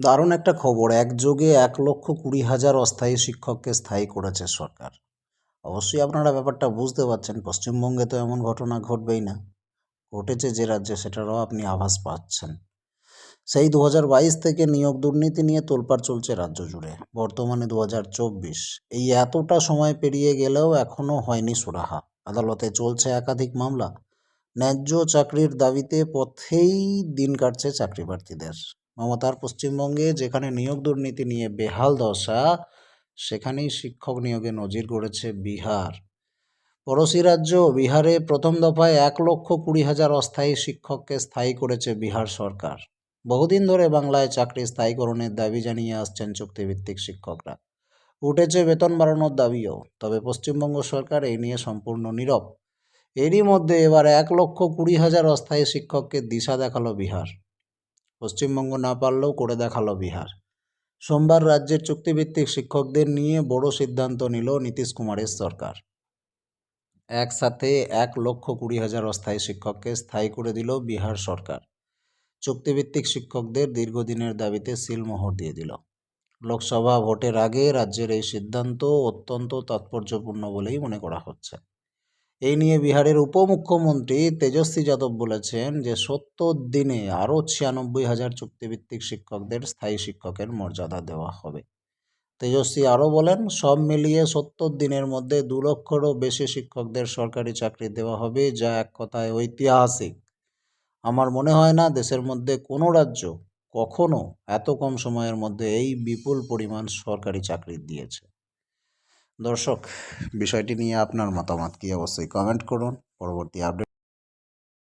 দারুণ একটা খবর। একযোগে এক লক্ষ কুড়ি হাজার অস্থায়ী শিক্ষককে স্থায়ী করেছে সরকার। অবশ্যই আপনারা ব্যাপারটা বুঝতে পারছেন। পশ্চিমবঙ্গে তো এমন ঘটনা ঘটবেই না। ঘটেছে যে রাজ্যে, সেটারও আপনি আভাস পাচ্ছেন। সেই দু থেকে নিয়োগ দুর্নীতি নিয়ে তোলপাড় চলছে রাজ্য জুড়ে। বর্তমানে দু এই এতটা সময় পেরিয়ে গেলেও এখনও হয়নি সুরাহা। আদালতে চলছে একাধিক মামলা। ন্যায্য চাকরির দাবিতে পথেই দিন কাটছে চাকরি প্রার্থীদের মমতার পশ্চিমবঙ্গে যেখানে নিয়োগ দুর্নীতি নিয়ে বেহাল দশা, সেখানেই শিক্ষক নিয়োগে নজির গড়েছে বিহার। পড়োশি রাজ্য বিহারে প্রথম দফায় এক লক্ষ কুড়ি হাজার অস্থায়ী শিক্ষককে স্থায়ী করেছে বিহার সরকার। বহুদিন ধরে বাংলায় চাকরি স্থায়ীকরণের দাবি জানিয়ে আসছেন চুক্তিভিত্তিক শিক্ষকরা। উঠেছে বেতন বাড়ানোর দাবিও, তবে পশ্চিমবঙ্গ সরকার এই নিয়ে সম্পূর্ণ নীরব। এরই মধ্যে এবার এক লক্ষ কুড়ি হাজার অস্থায়ী শিক্ষককে দিশা দেখাল বিহার। পশ্চিমবঙ্গ না পারলেও করে দেখাল বিহার। সোমবার রাজ্যের চুক্তিভিত্তিক শিক্ষকদের নিয়ে বড় সিদ্ধান্ত নিল নীতিশ কুমারের সরকার। একসাথে এক লক্ষ কুড়ি হাজার অস্থায়ী শিক্ষককে স্থায়ী করে দিল বিহার সরকার। চুক্তিভিত্তিক শিক্ষকদের দীর্ঘদিনের দাবিতে সিলমোহর দিয়ে দিল। লোকসভা ভোটের আগে রাজ্যের এই সিদ্ধান্ত অত্যন্ত তাৎপর্যপূর্ণ বলেই মনে করা হচ্ছে। এই নিয়ে বিহারের উপমুখ্যমন্ত্রী তেজস্বী যাদব বলেছেন যে, সত্তর দিনে আরও ছিয়ানব্বই হাজার চুক্তিভিত্তিক শিক্ষকদের স্থায়ী শিক্ষকের মর্যাদা দেওয়া হবে। তেজস্বী আরও বলেন, সব মিলিয়ে সত্তর দিনের মধ্যে দু লক্ষেরও বেশি শিক্ষকদের সরকারি চাকরি দেওয়া হবে, যা এক কথায় ঐতিহাসিক। আমার মনে হয় না দেশের মধ্যে কোনো রাজ্য কখনো এত কম সময়ের মধ্যে এই বিপুল পরিমাণ সরকারি চাকরি দিয়েছে। দর্শক বিষয়টি নিয়ে আপনার মতামত কি? অবশ্যই কমেন্ট করুন। পরবর্তী আপডেট